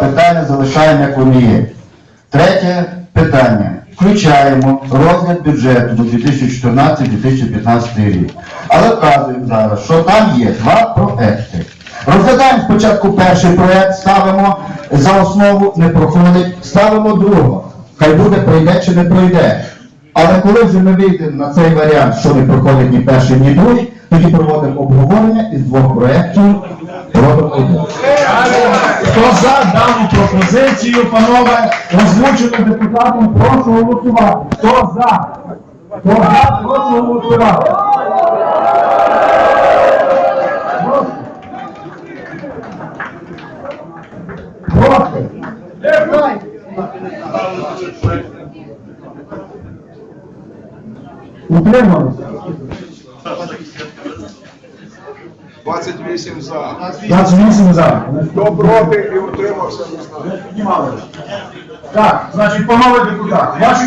питання залишаємо, як вони є. Третє питання. Включаємо розгляд бюджету до 2014-2015 рік. Але вказуємо зараз, що там є два проекти. Розглядаємо спочатку перший проект, ставимо за основу, не проходить, ставимо другого. Хай буде, пройде чи не пройде. Але коли вже ми вийдемо на цей варіант, що не проходить ні перший, ні другий, тоді проводимо обговорення із двох проєктів. Хто за дану пропозицію, панове, озвучену депутатом, прошу голосувати. Хто за? Хто за, прошу голосувати. Проти? Утрималися? 28 за. 28 за. Хто проти і утримався, не знаю. Так, значить, панове депутати, ваші